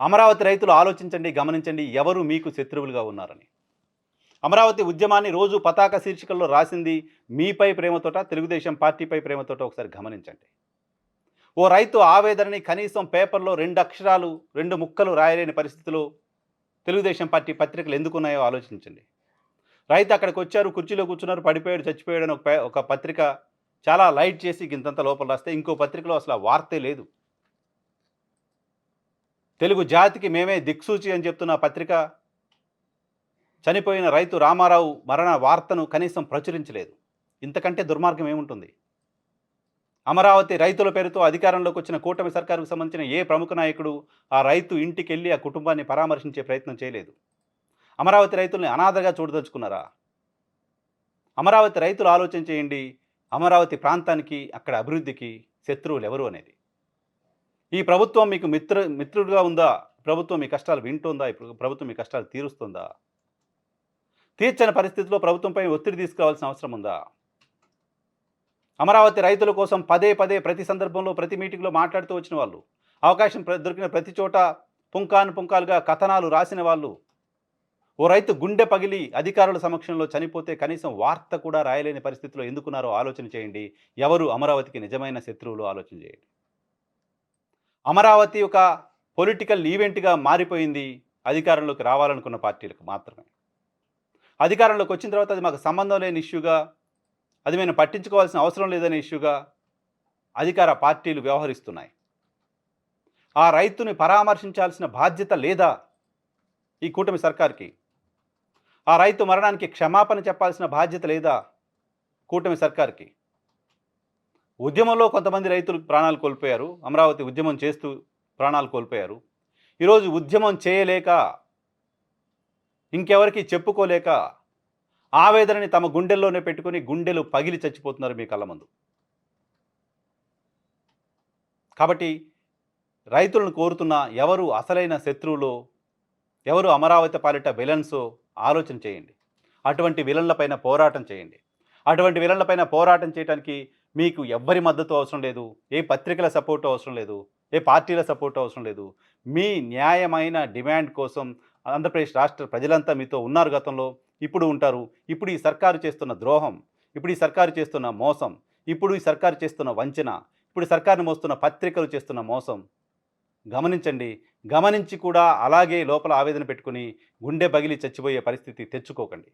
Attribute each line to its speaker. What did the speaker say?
Speaker 1: అమరావతి రైతులు ఆలోచించండి గమనించండి ఎవరు మీకు శత్రువులుగా ఉన్నారని. అమరావతి ఉద్యమాన్ని రోజు పతాక శీర్షికల్లో రాసింది మీపై ప్రేమతోట తెలుగుదేశం పార్టీపై ప్రేమతోట ఒకసారి గమనించండి. ఓ రైతు ఆవేదనని కనీసం పేపర్లో రెండు అక్షరాలు రెండు ముక్కలు రాయలేని పరిస్థితిలో తెలుగుదేశం పార్టీ పత్రికలు ఎందుకున్నాయో ఆలోచించండి. రైతు అక్కడికి వచ్చారు కుర్చీలో కూర్చున్నారు పడిపోయాడు చచ్చిపోయాడు అని ఒక ఒక పత్రిక చాలా లైట్ చేసి గింతంత లోపల రాస్తే ఇంకో పత్రికలో అసలు ఆ వార్తే లేదు. తెలుగు జాతికి మేమే దిక్సూచి అని చెప్తున్న పత్రిక చనిపోయిన రైతు రామారావు మరణ వార్తను కనీసం ప్రచురించలేదు. ఇంతకంటే దుర్మార్గం ఏముంటుంది? అమరావతి రైతుల పేరుతో అధికారంలోకి వచ్చిన కూటమి సర్కారుకు సంబంధించిన ఏ ప్రముఖ నాయకుడు ఆ రైతు ఇంటికి వెళ్ళి ఆ కుటుంబాన్ని పరామర్శించే ప్రయత్నం చేయలేదు? అమరావతి రైతుల్ని అనాథగా చూడదలుచుకున్నారా? అమరావతి రైతులు ఆలోచన చేయండి. అమరావతి ప్రాంతానికి అక్కడ అభివృద్ధికి శత్రువులు ఎవరు అనేది. ఈ ప్రభుత్వం మీకు మిత్ర మిత్రుడుగా ఉందా? ప్రభుత్వం మీ కష్టాలు వింటుందా? ఇప్పుడు ప్రభుత్వం మీ కష్టాలు తీరుస్తుందా? తీర్చని పరిస్థితిలో ప్రభుత్వంపై ఒత్తిడి తీసుకురావాల్సిన అవసరం ఉందా? అమరావతి రైతుల కోసం పదే పదే ప్రతి సందర్భంలో ప్రతి మీటింగ్లో మాట్లాడుతూ వచ్చిన వాళ్ళు అవకాశం దొరికిన ప్రతి చోట పుంకాను పుంకాలుగా కథనాలు రాసిన వాళ్ళు ఓ రైతు గుండె పగిలి అధికారుల సమక్షంలో చనిపోతే కనీసం వార్త కూడా రాయలేని పరిస్థితిలో ఎందుకున్నారో ఆలోచన చేయండి. ఎవరు అమరావతికి నిజమైన శత్రువులు ఆలోచన చేయండి. అమరావతి ఒక పొలిటికల్ ఈవెంట్గా మారిపోయింది. అధికారంలోకి రావాలనుకున్న పార్టీలకు మాత్రమే. అధికారంలోకి వచ్చిన తర్వాత అది మాకు సంబంధం లేని ఇష్యూగా అది మేము పట్టించుకోవాల్సిన అవసరం లేదనే ఇష్యూగా అధికార పార్టీలు వ్యవహరిస్తున్నాయి. ఆ రైతుని పరామర్శించాల్సిన బాధ్యత లేదా ఈ కూటమి సర్కార్కి? ఆ రైతు మరణానికి క్షమాపణ చెప్పాల్సిన బాధ్యత లేదా కూటమి సర్కార్కి? ఉద్యమంలో కొంతమంది రైతులు ప్రాణాలు కోల్పోయారు. అమరావతి ఉద్యమం చేస్తూ ప్రాణాలు కోల్పోయారు. ఈరోజు ఉద్యమం చేయలేక ఇంకెవరికి చెప్పుకోలేక ఆవేదనని తమ గుండెల్లోనే పెట్టుకుని గుండెలు పగిలి చచ్చిపోతున్నారు మీ కళ్ళ ముందు. కాబట్టి రైతులను కోరుతున్న ఎవరు అసలైన శత్రువులో ఎవరు అమరావతి పాలిట విలన్సో ఆలోచన చేయండి. అటువంటి విలన్లపైన పోరాటం చేయండి. అటువంటి విలన్లపైన పోరాటం చేయడానికి మీకు ఎవ్వరి మద్దతు అవసరం లేదు ఏ పత్రికల సపోర్ట్ అవసరం లేదు ఏ పార్టీల సపోర్ట్ అవసరం లేదు. మీ న్యాయమైన డిమాండ్ కోసం ఆంధ్రప్రదేశ్ రాష్ట్ర ప్రజలంతా మీతో ఉన్నారు గతంలో ఇప్పుడు ఉంటారు. ఇప్పుడు ఈ సర్కారు చేస్తున్న ద్రోహం ఇప్పుడు ఈ సర్కారు చేస్తున్న మోసం ఇప్పుడు ఈ సర్కారు చేస్తున్న వంచన ఇప్పుడు ఈ సర్కారుని మోస్తున్న పత్రికలు చేస్తున్న మోసం. గమనించండి గమనించి కూడా అలాగే లోపల ఆవేదన పెట్టుకుని గుండె బగిలి చచ్చిపోయే పరిస్థితి తెచ్చుకోకండి.